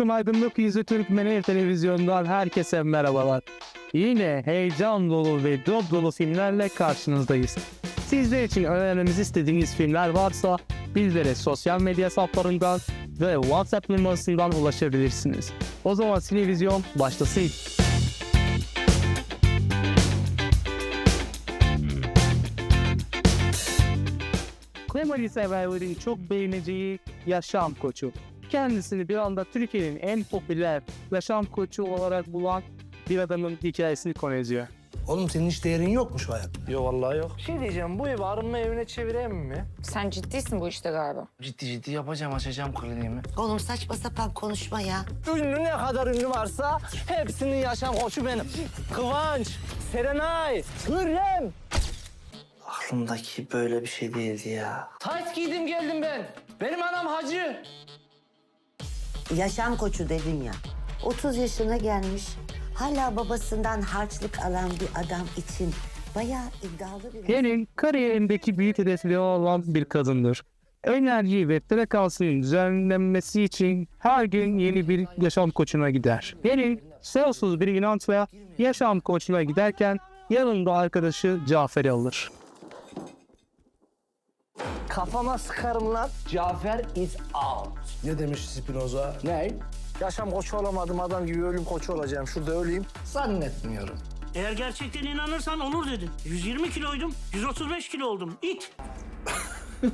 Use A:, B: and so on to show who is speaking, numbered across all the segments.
A: Akım Aydınlık Yüzü Türkmeni Televizyonu'ndan herkese merhabalar. Yine heyecan dolu ve dop dolu filmlerle karşınızdayız. Sizler için önermemizi istediğiniz filmler varsa bizlere sosyal medya hesaplarından ve WhatsApp numarasından ulaşabilirsiniz. O zaman televizyon başlasın. Komedi severlerin çok beğeneceği yaşam koçu. Kendisini bir anda Türkiye'nin en popüler yaşam koçu olarak bulan bir adamın hikayesini konu ediyor.
B: Oğlum senin hiç değerin yokmuş hayatta.
C: Yok vallahi yok. Şey diyeceğim bu evi arınma evine çevireyim mi?
D: Sen ciddisin bu işte galiba.
C: Ciddi ciddi yapacağım açacağım kliniğimi.
E: Oğlum saçma sapan konuşma ya.
C: Ünlü ne kadar ünlü varsa hepsinin yaşam koçu benim. Kıvanç, Serenay, Hürrem. Aklımdaki böyle bir şey değildi ya. Tayt giydim geldim ben. Benim anam hacı.
E: Yaşam koçu dedin ya. 30 yaşına gelmiş. Hala babasından harçlık alan bir adam için bayağı iddialı bir...
A: Pelin kariyerindeki büyük hedefleri olan bir kadındır. Enerji ve frekansının düzenlenmesi için her gün yeni bir yaşam koçuna gider. Pelin, sonsuz bir inançla yaşam koçuna giderken yanında arkadaşı Cafer'i alır.
C: Kafama sıkarım lan. Cafer is out.
B: Ne demiş Spinoza?
C: Ne? Yaşam koçu olamadım adam gibi ölüm koçu olacağım. Şurada öleyim. Zannetmiyorum.
F: Eğer gerçekten inanırsan olur dedin. 120 kiloydum, 135 kilo oldum. İt.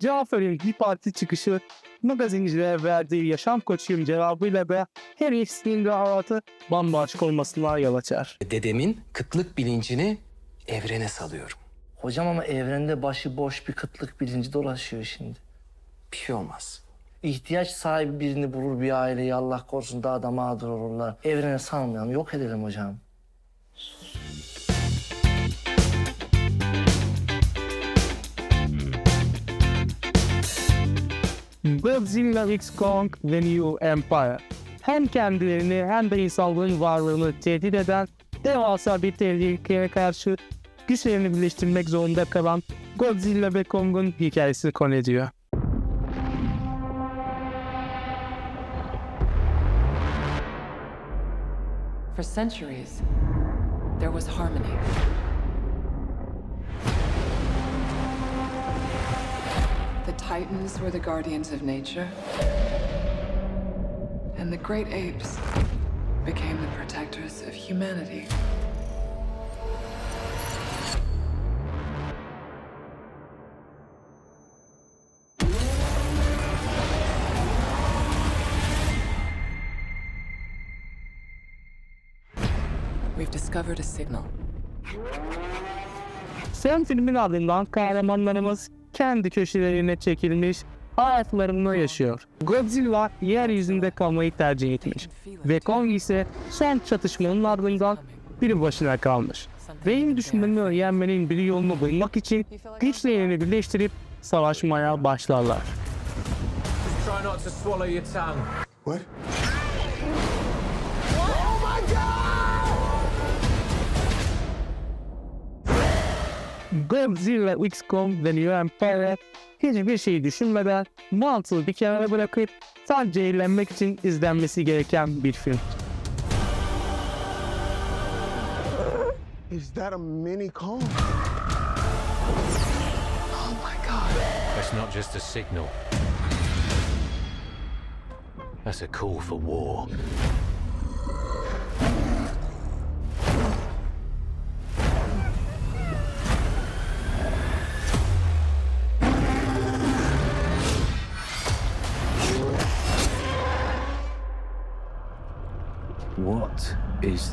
A: Cafer'in bir parti çıkışı magazincilere verdiği yaşam koçuyum cevabıyla ve her ikisinin de hayatı bambaşka olmasına yol açar.
G: Dedemin kıtlık bilincini evrene salıyorum.
C: Hocam ama evrende başı boş bir kıtlık bilinci dolaşıyor şimdi.
G: Bir şey olmaz.
C: İhtiyaç sahibi birini bulur bir aileyi Allah korusun daha da mağdur olurlar. Evrene sanmayalım, yok edelim hocam.
A: Godzilla X Kong The New Empire. Hem kendilerini hem de insanlığın varlığını tehdit eden devasa bir tehlikeye karşı güçlerini birleştirmek zorunda kalan Godzilla ve Kong'un hikayesini konu ediyor.
H: For centuries, there was harmony. The Titans were the guardians of nature, and the great apes became the protectors of humanity. Discovered a signal.
A: Sen filmin ardından kahramanlarımız kendi köşelerine çekilmiş hayatlarını yaşıyor. Godzilla yeryüzünde kalmayı tercih etmiş ve Kong ise son çatışmanın ardından bir başına kalmış. Beyin düşmanını yenmenin bir yolunu bulmak için güçlerini birleştirip savaşmaya başlarlar.
I: Try not to swallow your tongue.
B: What?
A: Godzilla X Kong The New Empire hiçbir şey düşünmeden mantığı bir kenara bırakıp sadece eğlenmek için izlenmesi gereken bir film.
J: Is that a mini Kong?
I: That's not just a signal. That's a call for war.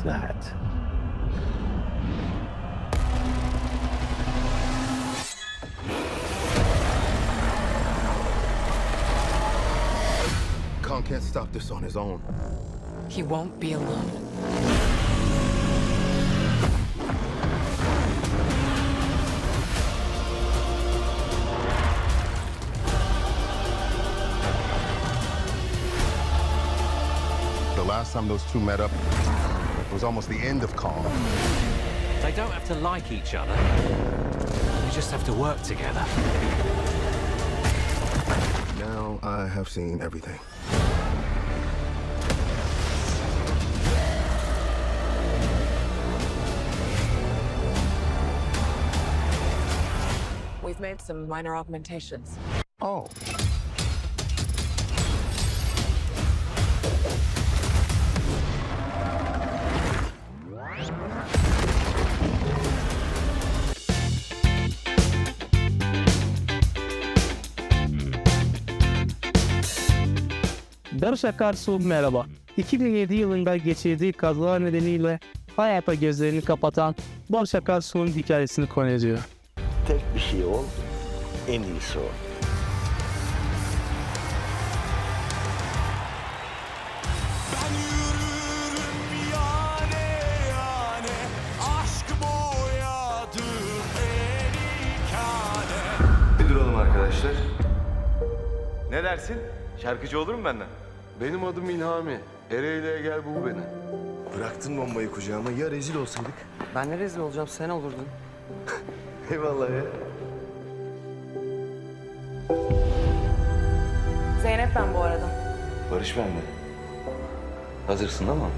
I: That?
J: Kong can't stop this on his own.
H: He won't be alone.
J: The last time those two met up was almost the end of Calm.
I: They don't have to like each other. They just have to work together.
J: Now I have seen everything.
D: We've made some minor augmentations.
K: Oh.
A: Barış Akarsu merhaba. 2007 yılında geçirdiği kaza nedeniyle hayata gözlerini kapatan Barış Akarsu'nun hikayesini konu ediyor.
L: Tek bir şey ol, en iyisi ol.
M: Bir duralım arkadaşlar. Ne dersin? Şarkıcı olur mu benden?
K: Benim adım İlhami. Ereğli'ye gel bul beni.
M: Bıraktın bombayı kucağıma. Ya rezil olsaydık?
C: Ben ne rezil olacağım sen olurdun.
M: Eyvallah ya.
D: Zeynep ben bu arada.
M: Barış bende. Hazırsın ama.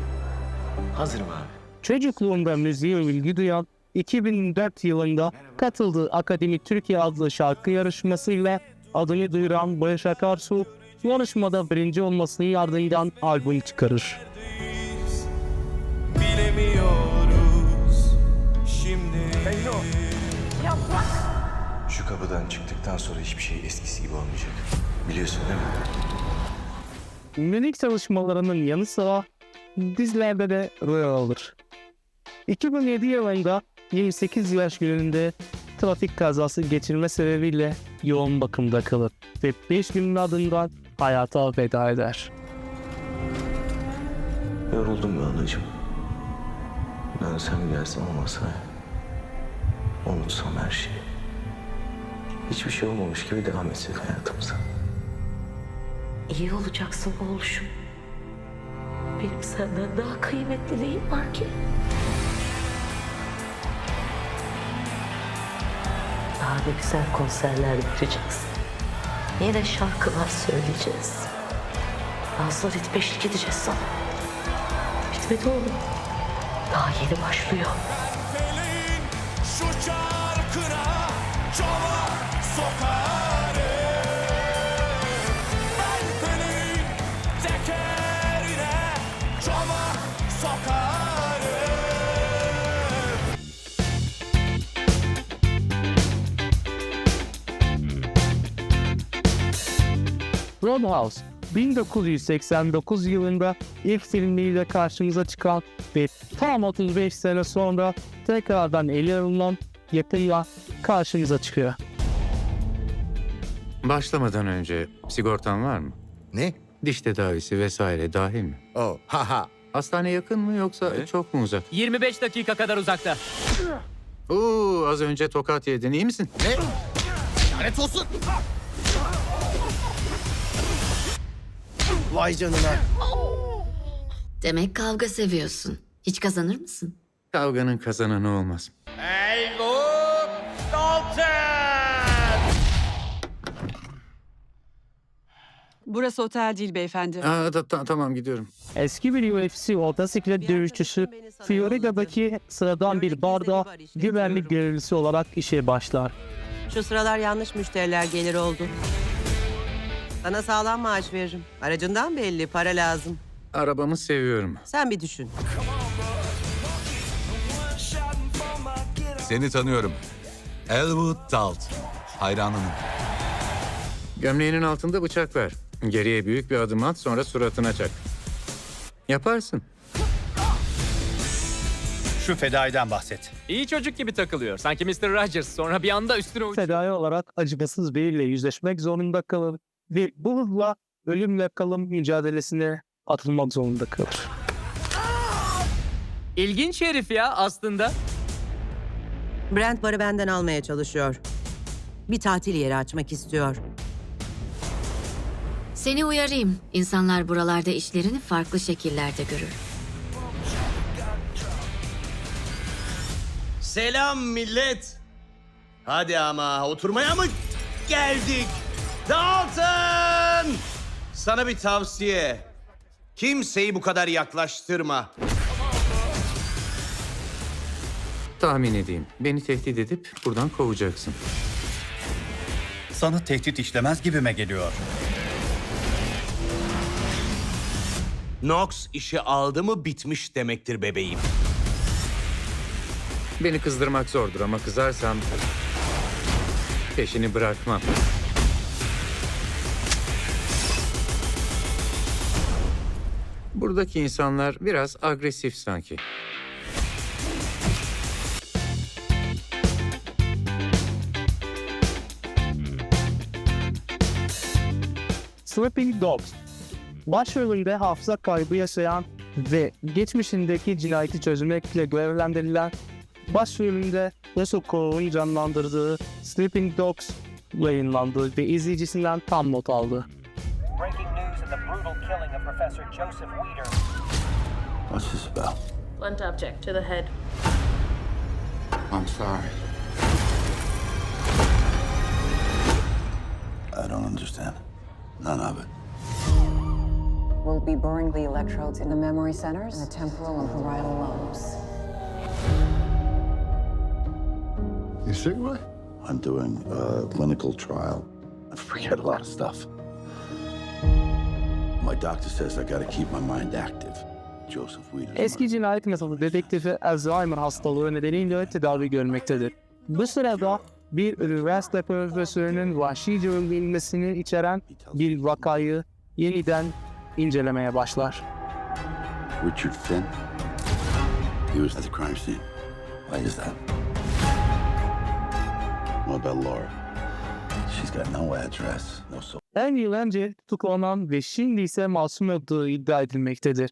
M: Hazırım abi.
A: Çocukluğunda müziğe ilgi duyan 2004 yılında katıldığı Akademi Türkiye adlı şarkı yarışmasıyla adını duyuran Barış Akarsu, yarışmada birinci olmasının ardından albüm çıkarır.
M: Şu kapıdan çıktıktan sonra hiçbir şey eskisi gibi olmayacak. Biliyorsun değil mi?
A: Müzik çalışmalarının yanı sıra dizilerde de rol alır. 2007 yılında 28 yaş gününde trafik kazası geçirme sebebiyle yoğun bakımda kalır ve 5 günün ardından hayata veda eder.
M: Yoruldum be anacığım. Dönsem gelsem o masaya. Unutsam her şeyi. Hiçbir şey olmamış gibi devam etsek hayatımıza.
N: İyi olacaksın oğluşum. Benim senden daha kıymetli neyim var ki? Daha da güzel konserler vereceksin. Yine şarkılar söyleyeceğiz. Nazlı ritme eşlik edeceğiz sana. Bitmedi oğlum. Daha yeni başlıyor.
A: Roadhouse 1989 yılında ilk filmiyle karşımıza çıkan ve tam 35 sene sonra tekrardan ele alınan yapıyla karşımıza çıkıyor.
O: Başlamadan önce sigortan var mı?
M: Ne?
O: Diş tedavisi vesaire dahil mi?
M: Oh, ha ha.
O: Hastane yakın mı yoksa çok mu uzak?
P: 25 dakika kadar uzakta.
O: Oo, az önce tokat yedin iyi misin?
C: Vay canına.
N: Demek kavga seviyorsun. Hiç kazanır mısın?
O: Kavganın kazananı olmaz.
D: Burası otel değil beyefendi.
O: Aa, ta- ta- tamam gidiyorum.
A: Eski bir UFC motosiklet dövüşçüsü Florida'daki sıradan bir barda güvenlik görevlisi olarak işe başlar.
C: Şu sıralar yanlış müşteriler gelir oldu. Sana sağlam maaş veririm. Aracından belli para lazım.
O: Arabamı seviyorum.
C: Sen bir düşün.
M: Seni tanıyorum. Elwood Dalt. Hayranınım.
O: Gömleğinin altında bıçak ver. Geriye büyük bir adım at sonra suratına çak. Yaparsın.
L: Şu fedaiden bahset.
P: İyi çocuk gibi takılıyor. Sanki Mr. Rogers sonra bir anda üstüne uçuyor.
A: Fedai olarak acımasız biriyle yüzleşmek zorunda kalır ve bu hızla ölümle kalım mücadelesine atılmak zorunda kalır.
P: İlginç herif ya aslında.
C: Brent barı benden almaya çalışıyor. Bir tatil yeri açmak istiyor.
N: Seni uyarayım. İnsanlar buralarda işlerini farklı şekillerde görür.
L: Selam millet. Hadi ama oturmaya mı geldik? Dalton! Sana bir tavsiye. Kimseyi bu kadar yaklaştırma.
O: Tahmin edeyim. Beni tehdit edip buradan kovacaksın.
M: sana tehdit işlemez gibime geliyor.
L: Nox işi aldı mı bitmiş demektir bebeğim.
O: Beni kızdırmak zordur ama kızarsam peşini bırakmam. Buradaki insanlar biraz agresif sanki.
A: Sleeping Dogs. Başrolünde hafıza kaybı yaşayan ve geçmişindeki cinayeti çözmekle görevlendirilen başrolünde Russell Crowe'un canlandırdığı Sleeping Dogs yayınlandı ve izleyicisinden tam not aldı.
B: Joseph Weeder.
K: What's this about?
D: Blunt object to the head.
K: I'm sorry. I don't understand. None of it.
D: We'll be burning the electrodes in the memory centers and the temporal and parietal lobes.
K: You sick, Roy? I'm doing a clinical trial. I forget a lot of stuff.
A: Eski cinayet masalı dedektifi Alzheimer hastalığı nedeniyle tedavi görmektedir. Bu sırada bir üniversite profesörünün vahşice öldürülmesini içeren bir vakayı yeniden incelemeye başlar.
K: Richard Finn. He was at the crime scene. Why is that? What about Laura? She's got no address, no social.
A: 10 yıl önce tutuklanan ve şimdi ise masum olduğu iddia edilmektedir.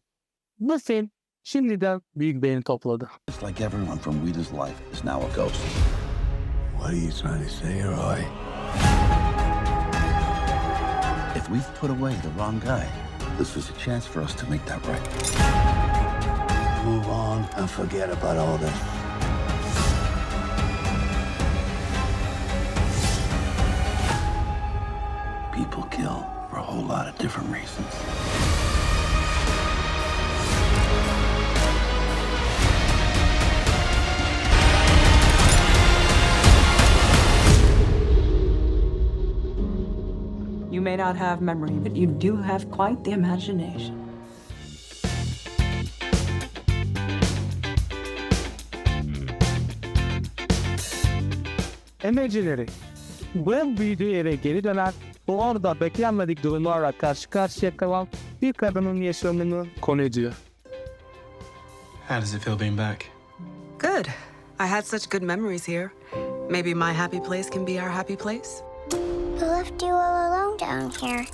A: Bu film şimdiden büyük beğeni topladı.
K: Like everyone from Rita's life is now a ghost. What are you trying to say, Roy? If we've put away the wrong guy, this was a chance for us to make that right. Move on and forget about all this. Whole lot of different reasons.
D: You may not have memory, but you do have quite the imagination.
A: Emecileri. Brad büyüdüğü yere geri dönen, orada beklenmedik durumlarla karşı karşıya kalan bir kadının yaşamını konu ediyor.
M: How does it feel being back?
D: Good. I had such good memories here. Maybe my happy place can be our happy place?
N: Who left you all alone down here?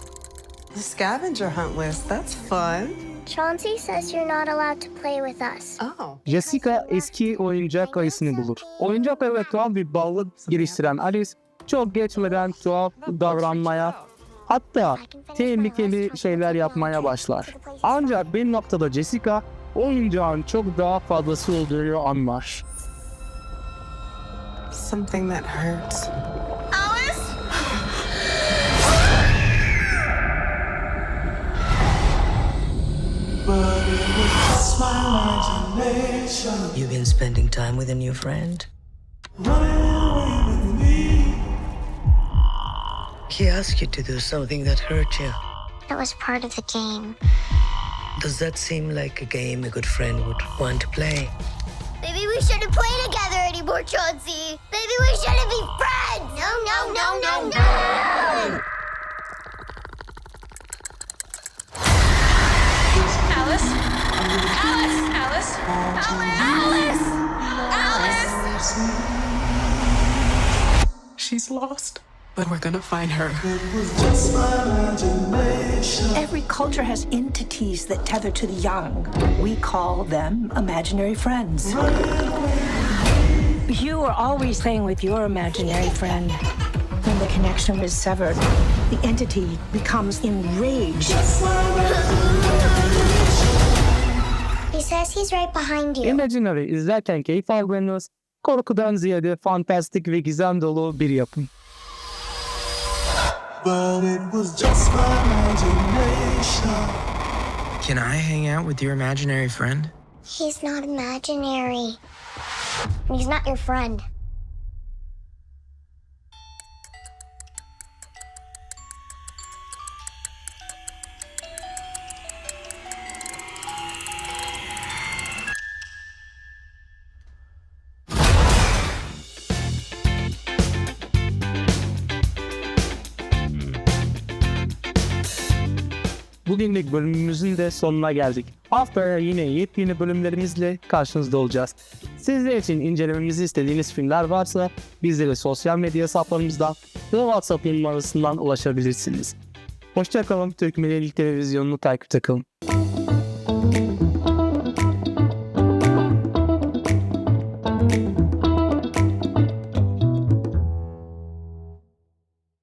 D: The scavenger hunt list. That's fun.
N: Chauncey says you're not allowed to play with us.
D: Oh.
A: Jessica eski oyuncak ayısını bulur. Oyuncak ve tuhaf bir bağlılık geliştiren Alice çok geçmeden tuhaf davranmaya hatta tehlikeli şeyler yapmaya başlar. Ancak bir noktada Jessica oyuncağın çok daha fazlası olduğunu anlar.
D: Something that hurts.
B: You've been spending time with a new friend? He asked you to do something that hurt you.
N: That was part of the game.
B: Does that seem like a game a good friend would want to play?
N: Maybe we shouldn't play together anymore, Chauncey. Maybe we shouldn't be friends. No, no, no, no, no.
D: Alice? Alice! Alice! Alice! Alice! She's lost. But we're gonna find her.
B: Every culture has entities that tether to the young. We call them imaginary friends. You were always playing with your imaginary friend. When the connection is severed, the entity becomes enraged.
N: He says he's right behind you.
A: Imaginary izlerken keyif aldığınız, korkudan ziyade fantastik ve gizem dolu bir yapım.
B: Can I hang out with your imaginary friend?
N: He's not imaginary. He's not your friend.
A: Bugünlük bölümümüzün de sonuna geldik. Haftaya yine yepyeni bölümlerimizle karşınızda olacağız. Sizler için incelememizi istediğiniz filmler varsa bizlere sosyal medya hesaplarımızdan ve WhatsApp numarasından ulaşabilirsiniz. Hoşçakalın. Türkmenli Televizyonu'nu takipte kalın.